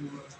to uh,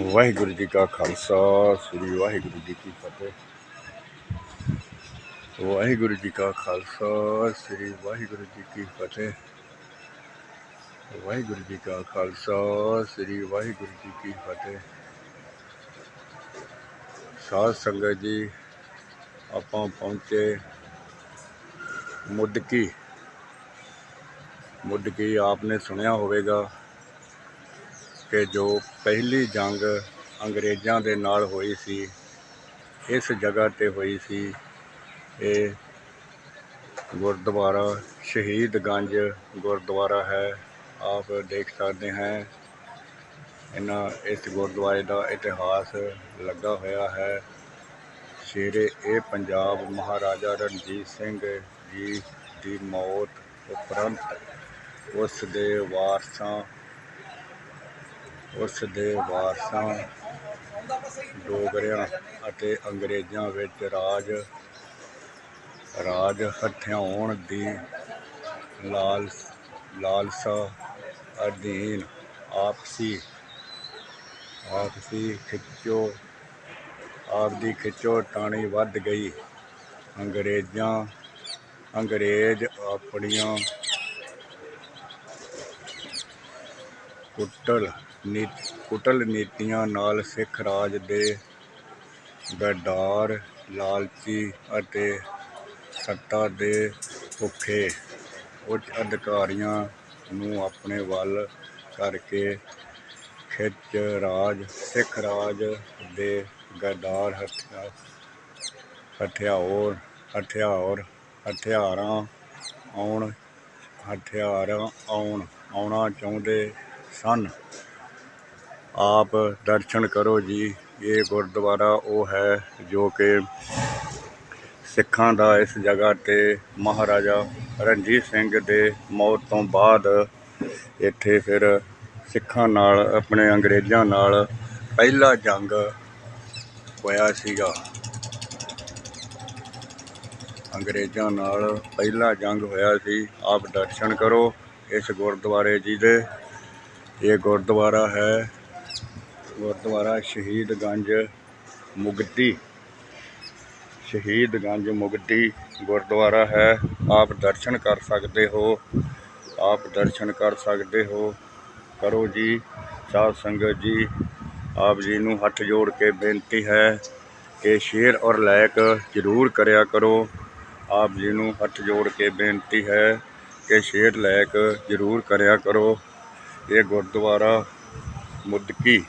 Waheguru ji ਕਾ ਖਾਲਸਾ, ਸ੍ਰੀ ਵਾਹਿਗੁਰੂ ਜੀ ਕੀ ਫਤਿਹ। ਵਾਹਿਗੁਰੂ ਜੀ ਕਾ ਖਾਲਸਾ, ਸ੍ਰੀ ਵਾਹਿਗੁਰੂ ਜੀ ਕੀ ਫਤਿਹ। ਵਾਹਿਗੁਰੂ ਜੀ ਕਾ ਖਾਲਸਾ, ਸ੍ਰੀ ਵਾਹਿਗੁਰੂ ਜੀ ਕੀ ਫਤਿਹ। ਸਾਧ ਸੰਗਤ ਜੀ, ਆਪਾਂ ਪਹੁੰਚੇ ਮੁੱਦਕੀ ਮੁੱਦਕੀ ਆਪਨੇ ਸੁਣਿਆ ਹੋਵੇਗਾ। ਕਿ ਜੋ ਪਹਿਲੀ ਜੰਗ ਅੰਗਰੇਜ਼ਾਂ ਦੇ ਨਾਲ ਹੋਈ ਸੀ, ਇਸ ਜਗ੍ਹਾ ਤੇ ਹੋਈ ਸੀ, ਇਹ ਗੁਰਦੁਆਰਾ ਸ਼ਹੀਦਗੰਜ ਗੁਰਦੁਆਰਾ ਹੈ, ਆਪ ਦੇਖ ਸਕਦੇ ਹੈ। ਇਹਨਾਂ ਇਸ ਗੁਰਦੁਆਰੇ ਦਾ ਇਤਿਹਾਸ ਲੱਗਾ ਹੋਇਆ ਹੈ। ਸ਼ੇਰੇ ਇਹ ਪੰਜਾਬ ਮਹਾਰਾਜਾ ਰਣਜੀਤ ਸਿੰਘ ਜੀ ਦੀ ਮੌਤ ਉਪਰੰਤ ਉਸ ਦੇ ਵਾਰਸਾਂ ਉਸ ਦੇ ਵਾਰਸਾਂ, ਡੋਗਰਿਆਂ ਅਤੇ ਅੰਗਰੇਜ਼ਾਂ ਵਿੱਚ ਰਾਜ ਰਾਜ ਹਥਿਆਉਣ ਦੀ ਲਾਲ, ਲਾਲਸਾ ਅਧੀਨ ਆਪਸੀ ਆਪਸੀ ਖਿੱਚੋ, ਆਪਦੀ ਖਿੱਚੋ ਟਾਣੀ ਵੱਧ ਗਈ। ਅੰਗਰੇਜ਼ਾਂ, ਅੰਗਰੇਜ਼ ਆਪਣੀਆਂ ਕੁੱਟਲ ਨੀ, ਕੁਟਲ ਨੀਤੀਆਂ ਨਾਲ ਸਿੱਖ ਰਾਜ ਦੇ ਗੱਦਾਰ ਲਾਲਚੀ ਅਤੇ ਸੱਤਾ ਦੇ ਭੁੱਖੇ ਉੱਚ ਅਧਿਕਾਰੀਆਂ ਨੂੰ ਆਪਣੇ ਵੱਲ ਕਰਕੇ ਖਿੱਚ ਰਾਜ, ਸਿੱਖ ਰਾਜ ਦੇ ਗੱਦਾਰ ਹਥਿਆਰ ਹਥਿਆਰ ਹਥਿਆਰ ਹਥਿਆਰਾਂ ਆਉਣ ਹਥਿਆਰਾਂ ਆਉਣ, ਆਉਣਾ ਚਾਹੁੰਦੇ ਸਨ। ਆਪ ਦਰਸ਼ਨ ਕਰੋ ਜੀ। ਇਹ ਗੁਰਦੁਆਰਾ ਉਹ ਹੈ ਜੋ ਕਿ ਸਿੱਖਾਂ ਦਾ ਇਸ ਜਗ੍ਹਾ ਤੇ ਮਹਾਰਾਜਾ ਰਣਜੀਤ ਸਿੰਘ ਦੇ ਮੌਤ ਤੋਂ ਬਾਅਦ ਇੱਥੇ ਫਿਰ ਸਿੱਖਾਂ ਨਾਲ, ਆਪਣੇ ਅੰਗਰੇਜ਼ਾਂ ਨਾਲ ਪਹਿਲਾ ਜੰਗ ਹੋਇਆ ਸੀਗਾ। ਅੰਗਰੇਜ਼ਾਂ ਨਾਲ ਪਹਿਲਾ ਜੰਗ ਹੋਇਆ ਸੀ। ਆਪ ਦਰਸ਼ਨ ਕਰੋ ਇਸ ਗੁਰਦੁਆਰੇ ਜੀ ਦੇ। ਇਹ ਗੁਰਦੁਆਰਾ ਹੈ ਗੁਰਦੁਆਰਾ ਸ਼ਹੀਦਗੰਜ ਮੁਗਦੀ। ਸ਼ਹੀਦਗੰਜ ਮੁਗਦੀ ਗੁਰਦੁਆਰਾ ਹੈ। ਆਪ ਦਰਸ਼ਨ ਕਰ ਸਕਦੇ ਹੋ। ਆਪ ਦਰਸ਼ਨ ਕਰ ਸਕਦੇ ਹੋ। ਕਰੋ ਜੀ, ਸਾਧ ਸੰਗਤ ਜੀ, ਆਪ ਜੀ ਨੂੰ ਹੱਥ ਜੋੜ ਕੇ ਬੇਨਤੀ ਹੈ ਕਿ ਸ਼ੇਅਰ ਔਰ ਲਾਇਕ ਜ਼ਰੂਰ ਕਰਿਆ ਕਰੋ। ਆਪ ਜੀ ਨੂੰ ਹੱਥ ਜੋੜ ਕੇ ਬੇਨਤੀ ਹੈ ਕਿ ਸ਼ੇਅਰ ਲਾਇਕ ਜ਼ਰੂਰ ਕਰਿਆ ਕਰੋ। ਇਹ ਗੁਰਦੁਆਰਾ ਮੁੱਦਕੀ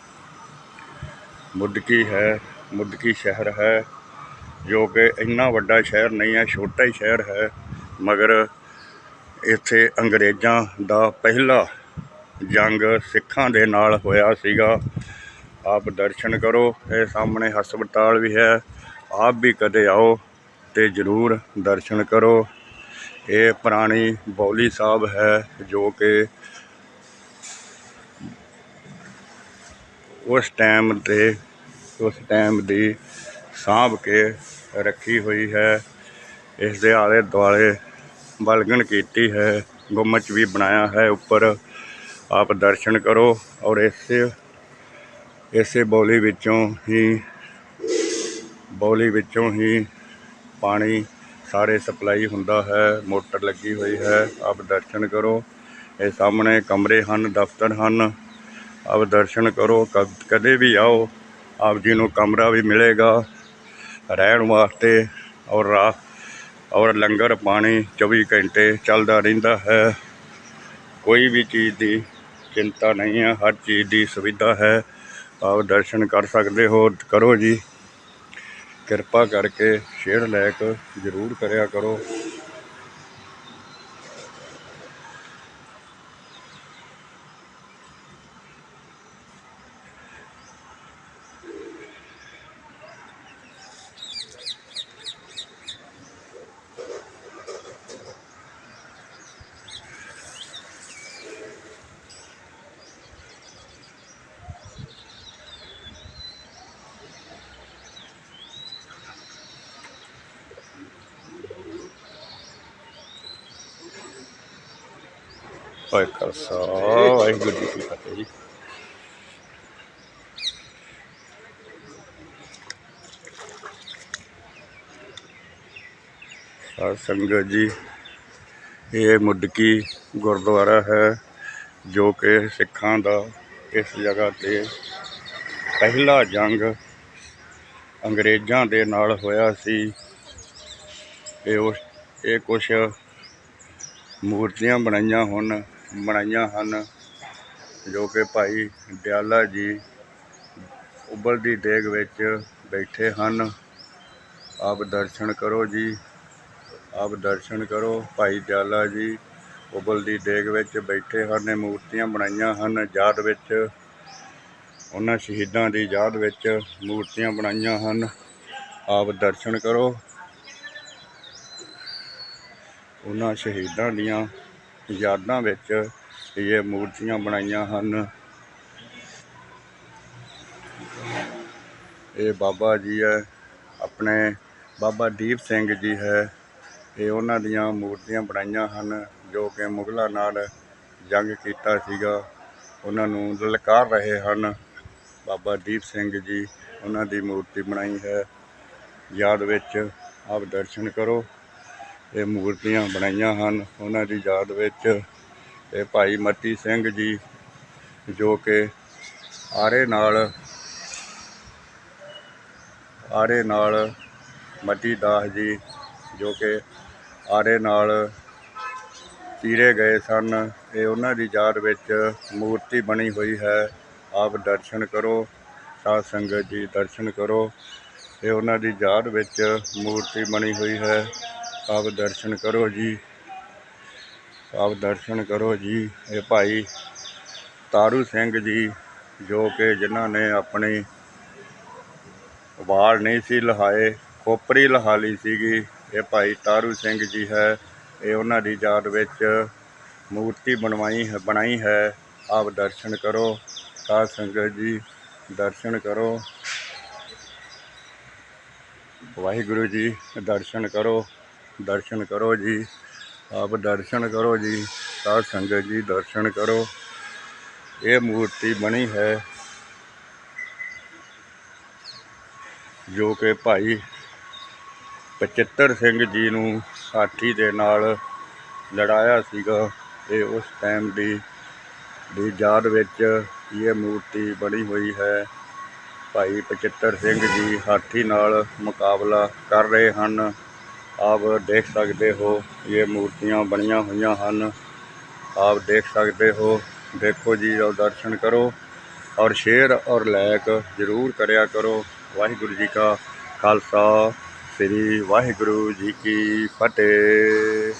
ਮੁੱਦਕੀ ਹੈ, ਮੁੱਦਕੀ ਸ਼ਹਿਰ ਹੈ, ਜੋ ਕਿ ਇੰਨਾ ਵੱਡਾ ਸ਼ਹਿਰ ਨਹੀਂ ਹੈ, ਛੋਟਾ ਹੀ ਸ਼ਹਿਰ ਹੈ, ਮਗਰ ਇੱਥੇ ਅੰਗਰੇਜ਼ਾਂ ਦਾ ਪਹਿਲਾ ਜੰਗ ਸਿੱਖਾਂ ਦੇ ਨਾਲ ਹੋਇਆ ਸੀਗਾ। ਆਪ ਦਰਸ਼ਨ ਕਰੋ, ਇਹ ਸਾਹਮਣੇ ਹਸਪਤਾਲ ਵੀ ਹੈ, ਆਪ ਵੀ ਕਦੇ ਆਓ ਤੇ ਜ਼ਰੂਰ ਦਰਸ਼ਨ ਕਰੋ। ਇਹ ਪੁਰਾਣੀ ਬੌਲੀ ਸਾਹਿਬ ਹੈ, ਜੋ ਕਿ ਉਸ ਟਾਈਮ ਤੇ, ਉਸ ਟਾਈਮ ਦੀ ਸਾਂਭ ਕੇ ਰੱਖੀ ਹੋਈ ਹੈ। ਇਸ ਦੇ ਆਲੇ ਦੁਆਲੇ ਬਲਗਣ ਕੀਤੀ ਹੈ। ਗੁੰਮਚ ਵੀ ਬਣਾਇਆ ਹੈ ਉੱਪਰ। ਆਪ ਦਰਸ਼ਨ ਕਰੋ ਔਰ ਇਸੇ ਇਸੇ ਬੌਲੀ ਵਿੱਚੋਂ ਹੀ, ਬੌਲੀ ਵਿੱਚੋਂ ਹੀ ਪਾਣੀ ਸਾਰੇ ਸਪਲਾਈ ਹੁੰਦਾ ਹੈ। ਮੋਟਰ ਲੱਗੀ ਹੋਈ ਹੈ। ਆਪ ਦਰਸ਼ਨ ਕਰੋ। ਇਹ ਸਾਹਮਣੇ ਕਮਰੇ ਹਨ, ਦਫ਼ਤਰ ਹਨ। ਆਪ ਦਰਸ਼ਨ ਕਰੋ, ਕਦ- ਕਦੇ ਵੀ ਆਓ, ਆਪ ਜੀ ਨੂੰ ਕਮਰਾ ਵੀ ਮਿਲੇਗਾ ਰਹਿਣ ਵਾਸਤੇ ਔਰ ਰਾਤ, ਔਰ ਲੰਗਰ ਪਾਣੀ 24 ਘੰਟੇ ਚੱਲਦਾ ਰਹਿੰਦਾ ਹੈ। ਕੋਈ ਵੀ ਚੀਜ਼ ਦੀ ਚਿੰਤਾ ਨਹੀਂ ਹੈ, ਹਰ ਚੀਜ਼ ਦੀ ਸੁਵਿਧਾ ਹੈ। ਆਪ ਦਰਸ਼ਨ ਕਰ ਸਕਦੇ ਹੋ, ਕਰੋ ਜੀ। ਕਿਰਪਾ ਕਰਕੇ ਸ਼ੇਅਰ ਲਾਇਕ ਜ਼ਰੂਰ ਕਰਿਆ ਕਰੋ। ਵਾਹਿ ਖਾਲਸਾ ਵਾਹਿਗੁਰੂ ਜੀ ਕੀ ਫਤਿਹ ਜੀ। ਸਾਧ ਸੰਗਤ ਜੀ, ਇਹ ਮੁੱਢਕੀ ਗੁਰਦੁਆਰਾ ਹੈ, ਜੋ ਕਿ ਸਿੱਖਾਂ ਦਾ ਇਸ ਜਗ੍ਹਾ ਤੇ ਪਹਿਲਾ ਜੰਗ ਅੰਗਰੇਜ਼ਾਂ ਦੇ ਨਾਲ ਹੋਇਆ ਸੀ। ਇਹ ਉਸ, ਇਹ ਕੁਛ ਮੂਰਤੀਆਂ ਬਣਾਈਆਂ ਹਨ ਬਣਾਈਆਂ ਹਨ, ਜੋ ਕਿ ਭਾਈ ਦਿਆਲਾ ਜੀ ਉਬਲਦੀ ਦੇਗ ਵਿੱਚ ਬੈਠੇ ਹਨ। ਆਪ ਦਰਸ਼ਨ ਕਰੋ ਜੀ, ਆਪ ਦਰਸ਼ਨ ਕਰੋ। ਭਾਈ ਦਿਆਲਾ ਜੀ ਉਬਲਦੀ ਦੇਗ ਵਿੱਚ ਬੈਠੇ ਹਨ ਮੂਰਤੀਆਂ ਬਣਾਈਆਂ ਹਨ, ਯਾਦ ਵਿੱਚ, ਉਹਨਾਂ ਸ਼ਹੀਦਾਂ ਦੀ ਯਾਦ ਵਿੱਚ ਮੂਰਤੀਆਂ ਬਣਾਈਆਂ ਹਨ। ਆਪ ਦਰਸ਼ਨ ਕਰੋ। ਉਹਨਾਂ ਸ਼ਹੀਦਾਂ ਦੀਆਂ ਯਾਦਾਂ ਵਿੱਚ ਇਹ ਮੂਰਤੀਆਂ ਬਣਾਈਆਂ ਹਨ। ਇਹ ਬਾਬਾ ਜੀ ਹੈ, ਆਪਣੇ ਬਾਬਾ ਦੀਪ ਸਿੰਘ ਜੀ ਹੈ। ਇਹ ਉਹਨਾਂ ਦੀਆਂ ਮੂਰਤੀਆਂ ਬਣਾਈਆਂ ਹਨ, ਜੋ ਕਿ ਮੁਗਲਾਂ ਨਾਲ ਜੰਗ ਕੀਤਾ ਸੀਗਾ। ਉਹਨਾਂ ਨੂੰ ਲਲਕਾਰ ਰਹੇ ਹਨ। ਬਾਬਾ ਦੀਪ ਸਿੰਘ ਜੀ, ਉਹਨਾਂ ਦੀ ਮੂਰਤੀ ਬਣਾਈ ਹੈ। ਯਾਦ ਵਿੱਚ ਆਪ ਦਰਸ਼ਨ ਕਰੋ। ਇਹ ਮੂਰਤੀਆਂ ਬਣਾਈਆਂ ਹਨ। ਉਹਨਾਂ ਦੀ ਯਾਦ ਵਿੱਚ ਇਹ ਭਾਈ ਮੱਤੀ ਸਿੰਘ ਜੀ ਜੋ ਕਿ ਆਰੇ ਨਾਲ ਆਰੇ ਨਾਲ ਮੱਤੀ ਦਾਸ ਜੀ ਜੋ ਕਿ ਆਰੇ ਨਾਲ ਚੀਰੇ ਗਏ ਸਨ। ਇਹ ਉਹਨਾਂ ਦੀ ਯਾਦ ਵਿੱਚ ਮੂਰਤੀ ਬਣੀ ਹੋਈ ਹੈ। ਆਪ ਦਰਸ਼ਨ ਕਰੋ, ਸਾਧ ਸੰਗਤ ਜੀ ਦਰਸ਼ਨ ਕਰੋ। ਇਹ ਉਹਨਾਂ ਦੀ ਯਾਦ ਵਿੱਚ ਮੂਰਤੀ ਬਣੀ ਹੋਈ ਹੈ। ਆਪ ਦਰਸ਼ਨ ਕਰੋ ਜੀ। ਆਪ ਦਰਸ਼ਨ ਕਰੋ ਜੀ। ਇਹ ਭਾਈ ਤਾਰੂ ਸਿੰਘ ਜੀ, ਜੋ ਕਿ ਜਿਨ੍ਹਾਂ ਨੇ ਆਪਣੀ ਵਾਲ ਨਹੀਂ ਸੀ ਲਹਾਏ, ਖੋਪਰੀ ਲਹਾ ਲਈ ਸੀਗੀ। ਇਹ ਭਾਈ ਤਾਰੂ ਸਿੰਘ ਜੀ ਹੈ। ਇਹ ਉਹਨਾਂ ਦੀ ਯਾਦ ਵਿੱਚ ਮੂਰਤੀ ਬਣਵਾਈ ਹੈ, ਬਣਾਈ ਹੈ। ਆਪ ਦਰਸ਼ਨ ਕਰੋ। ਸਾਧ ਸੰਗਤ ਜੀ, ਦਰਸ਼ਨ ਕਰੋ। ਵਾਹਿਗੁਰੂ ਜੀ, ਦਰਸ਼ਨ ਕਰੋ। ਦਰਸ਼ਨ ਕਰੋ ਜੀ, ਆਪ ਦਰਸ਼ਨ ਕਰੋ ਜੀ, ਸਾਧ ਸੰਗਤ ਜੀ ਦਰਸ਼ਨ ਕਰੋ। ਇਹ ਮੂਰਤੀ ਬਣੀ ਹੈ ਜੋ ਕਿ ਭਾਈ ਪਚੱਤਰ ਸਿੰਘ ਜੀ ਨੂੰ ਹਾਥੀ ਦੇ ਨਾਲ ਲੜਾਇਆ ਸੀਗਾ ਇਹ ਉਸ ਟਾਈਮ ਦੀ ਦੀ ਯਾਦ ਵਿੱਚ ਇਹ ਮੂਰਤੀ ਬਣੀ ਹੋਈ ਹੈ। ਭਾਈ ਪਚੱਤਰ ਸਿੰਘ ਜੀ ਹਾਥੀ ਨਾਲ ਮੁਕਾਬਲਾ ਕਰ ਰਹੇ ਹਨ। ਆਪ ਦੇਖ ਸਕਦੇ ਹੋ, ਇਹ ਮੂਰਤੀਆਂ ਬਣੀਆਂ ਹੋਈਆਂ ਹਨ। ਆਪ ਦੇਖ ਸਕਦੇ ਹੋ, ਦੇਖੋ ਜੀ ਔਰ ਦਰਸ਼ਨ ਕਰੋ ਔਰ ਸ਼ੇਅਰ ਔਰ ਲਾਇਕ ਜ਼ਰੂਰ ਕਰਿਆ ਕਰੋ। ਵਾਹਿਗੁਰੂ ਜੀ ਕਾ ਖਾਲਸਾ, ਸ੍ਰੀ ਵਾਹਿਗੁਰੂ ਜੀ ਕੀ ਫਤਿਹ।